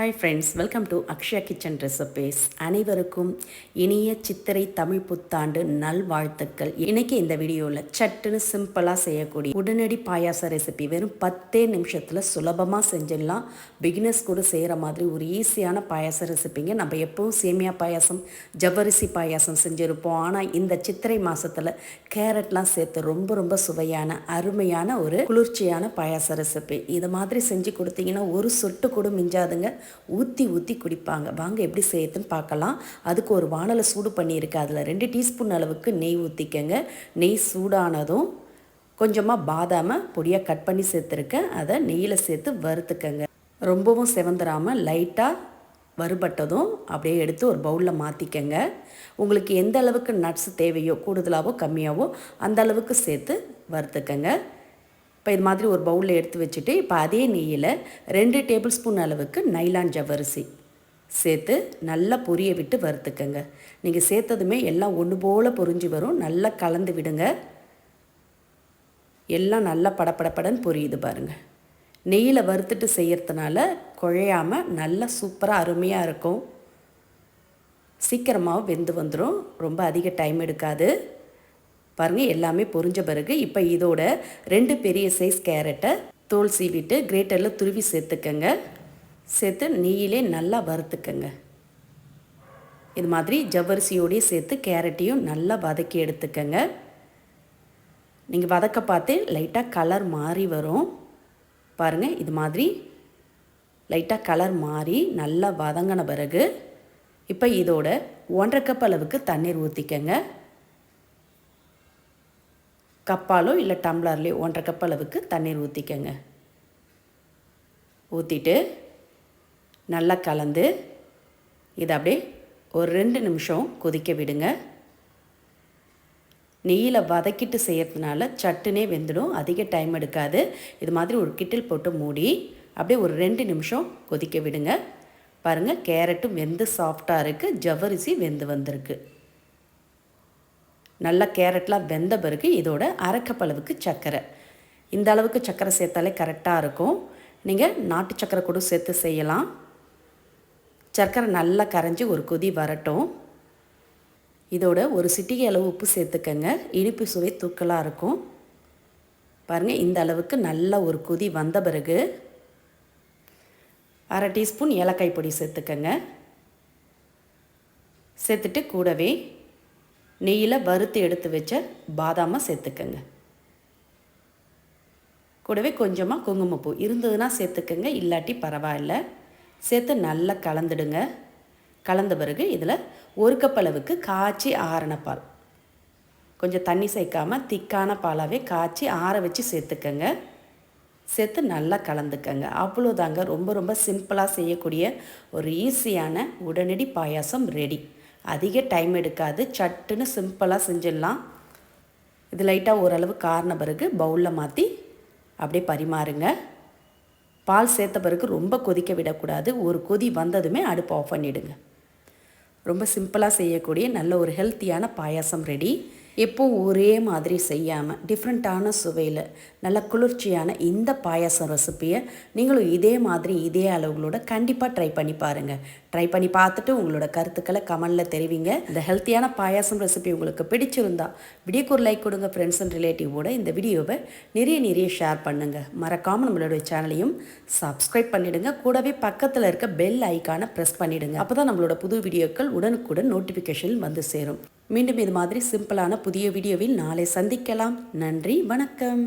Hi friends welcome to Akshaya kitchen recipes அனைவருக்கும் இனிய சித்திரை தமிழ் புத்தாண்டு நல்வாழ்த்துக்கள். இன்னைக்கு இந்த வீடியோவில் சட்டுன்னு சிம்பிளாக செய்யக்கூடிய உடனடி பாயாச ரெசிபி வெறும் பத்தே நிமிஷத்தில் சுலபமாக செஞ்சிடலாம். பிகினர்ஸ் கூட செய்கிற மாதிரி ஒரு ஈஸியான பாயாச ரெசிபிங்க நம்ம எப்பவும் சேமியா பாயாசம் ஜவ்வரிசி பாயாசம் செஞ்சுருப்போம். ஆனால் இந்த சித்திரை மாதத்தில் கேரட்லாம் சேர்த்து ரொம்ப ரொம்ப சுவையான அருமையான ஒரு குளிர்ச்சியான பாயாச ரெசிபி இது மாதிரி செஞ்சு கொடுத்தீங்கன்னா ஒரு சொட்டு கூட மிஞ்சாதுங்க. ஊற்றி ஊற்றி குடிப்பாங்க. வாங்க எப்படி செய்யறதுன்னு பார்க்கலாம். அதுக்கு ஒரு வானலை சூடு பண்ணியிருக்கு. அதில் ரெண்டு டீஸ்பூன் அளவுக்கு நெய் ஊற்றிக்கங்க நெய் சூடானதும் கொஞ்சமாக பாதாமை பொடியாக கட் பண்ணி சேர்த்துருக்கேன். அதை நெய்யில் சேர்த்து வறுத்துக்கங்க. ரொம்பவும் செவந்துடாமல் லைட்டாக வறுபட்டதும் அப்படியே எடுத்து ஒரு பவுலில் மாற்றிக்கங்க உங்களுக்கு எந்த அளவுக்கு நட்ஸ் தேவையோ கூடுதலாகவோ கம்மியாகவோ அந்த அளவுக்கு சேர்த்து வறுத்துக்கங்க. இப்போ இது மாதிரி ஒரு பவுலில் எடுத்து வச்சுட்டு இப்போ அதே நெய்யில் ரெண்டு டேபிள் ஸ்பூன் அளவுக்கு நைலான் ஜவ்வரிசி சேர்த்து நல்லா பொரிய விட்டு வறுத்துக்கங்க. நீங்கள் சேர்த்ததுமே எல்லாம் ஒன்று போல் பொரிஞ்சு வரும். நல்லா கலந்து விடுங்க. எல்லாம் நல்லா படப்படப்படன்னு பொரியுது பாருங்கள் நெய்யில் வறுத்துட்டு செய்கிறதுனால குழையாமல் நல்லா சூப்பராக அருமையாக இருக்கும். சீக்கிரமாக வெந்து வந்துடும் ரொம்ப அதிக டைம் எடுக்காது. பாருங்கள் எல்லாமே பொரிஞ்ச பிறகு இப்போ இதோட ரெண்டு பெரிய சைஸ் கேரட்டை தோல் சீவிட்டு கிரேட்டரில் துருவி சேர்த்துக்கங்க. சேர்த்து நெய்யிலே நல்லா வறுத்துக்கங்க. இது மாதிரி ஜவ்வரிசியோடையே சேர்த்து கேரட்டையும் நல்லா வதக்கி எடுத்துக்கங்க. நீங்கள் வதக்க பார்த்து லைட்டாக கலர் மாறி வரும். பாருங்கள் இது மாதிரி லைட்டாக கலர் மாறி நல்லா வதங்கின பிறகு இப்போ இதோட ஒன்றரை கப் அளவுக்கு தண்ணீர் ஊற்றிக்கங்க கப்பாலோ இல்லை டம்ளர்லேயோ ஒன்றரை கப் அளவுக்கு தண்ணீர் ஊற்றிக்கங்க ஊற்றிட்டு நல்லா கலந்து இதை அப்படியே ஒரு ரெண்டு நிமிஷம் கொதிக்க விடுங்க. நெய்யில் வதக்கிட்டு செய்கிறதுனால சட்டுனே வெந்துடும். அதிக டைம் எடுக்காது. இது மாதிரி ஒரு கிட்டில் போட்டு மூடி அப்படியே ஒரு ரெண்டு நிமிஷம் கொதிக்க விடுங்க. பாருங்கள் கேரட்டும் வெந்து சாஃப்டாக இருக்குது ஜவ்வரிசி வெந்து வந்திருக்கு. நல்லா கேரட்லாம் வெந்த பிறகு இதோட அரைக்கப்பளவுக்கு சர்க்கரை. இந்த அளவுக்கு சர்க்கரை சேர்த்தாலே கரெக்டாக இருக்கும். நீங்கள் நாட்டு சர்க்கரை கூட சேர்த்து செய்யலாம். சர்க்கரை நல்லா கரைஞ்சி ஒரு கொதி வரட்டும். இதோட ஒரு சிட்டிகை அளவு உப்பு சேர்த்துக்கங்க. இனிப்பு சுவை தூக்கலாக இருக்கும். பாருங்கள் இந்த அளவுக்கு நல்ல ஒரு கொதி வந்த பிறகு அரை டீஸ்பூன் ஏலக்காய் பொடி சேர்த்துக்கங்க. சேர்த்துட்டு கூடவே நெய்யில் வறுத்து எடுத்து வச்ச பாதாமை சேர்த்துக்கங்க. கூடவே கொஞ்சமாக குங்குமப்பூ இருந்ததுன்னா சேர்த்துக்கங்க இல்லாட்டி பரவாயில்ல. சேர்த்து நல்லா கலந்துடுங்க. கலந்த பிறகு இதில் ஒரு கப் அளவுக்கு காய்ச்சி ஆறின பால். கொஞ்சம் தண்ணி சேர்க்காமல் திக்கான பாலாகவே காய்ச்சி ஆற வச்சு சேர்த்துக்கங்க. சேர்த்து நல்லா கலந்துக்கங்க. அவ்வளோதாங்க ரொம்ப ரொம்ப சிம்பிளாக செய்யக்கூடிய ஒரு ஈஸியான உடனடி பாயாசம் ரெடி. அதிக டைம் எடுக்காது. சட்டுன்னு சிம்பிளாக செஞ்சிடலாம். இது லைட்டாக ஓரளவு காரண பிறகு பவுலில் மாற்றி அப்படியே பரிமாறுங்க. பால் சேர்த்த பிறகு ரொம்ப கொதிக்க விடக்கூடாது. ஒரு கொதி வந்ததுமே அடுப்பு ஆஃப் பண்ணிவிடுங்க ரொம்ப சிம்பிளாக செய்யக்கூடிய நல்ல ஒரு ஹெல்த்தியான பாயாசம் ரெடி எப்போ ஒரே மாதிரி செய்யாமல் டிஃப்ரெண்ட்டான சுவையில் நல்ல குளிர்ச்சியான இந்த பாயாசம் ரெசிப்பியை நீங்களும் இதே மாதிரி இதே அளவுகளோட கண்டிப்பாக ட்ரை பண்ணி பாருங்கள் ட்ரை பண்ணி பார்த்துட்டு உங்களோட கருத்துக்களை கமெண்டில் தெரிவிங்க. இந்த ஹெல்த்தியான பாயாசம் ரெசிபி உங்களுக்கு பிடிச்சிருந்தா வீடியோக்கு ஒரு லைக் கொடுங்க ஃப்ரெண்ட்ஸ் அண்ட் ரிலேட்டிவோட இந்த வீடியோவை நிறைய நிறைய ஷேர் பண்ணுங்கள் மறக்காமல் நம்மளுடைய சேனலையும் சப்ஸ்கிரைப் பண்ணிவிடுங்க கூடவே பக்கத்தில் இருக்க பெல் ஐக்கானை ப்ரெஸ் பண்ணிவிடுங்க அப்போ தான் நம்மளோட புது வீடியோக்கள் உடனுக்குடன் நோட்டிஃபிகேஷன் வந்து சேரும். மீண்டும் இது மாதிரி சிம்பிளான புதிய வீடியோவில் நாளை சந்திக்கலாம். நன்றி வணக்கம்.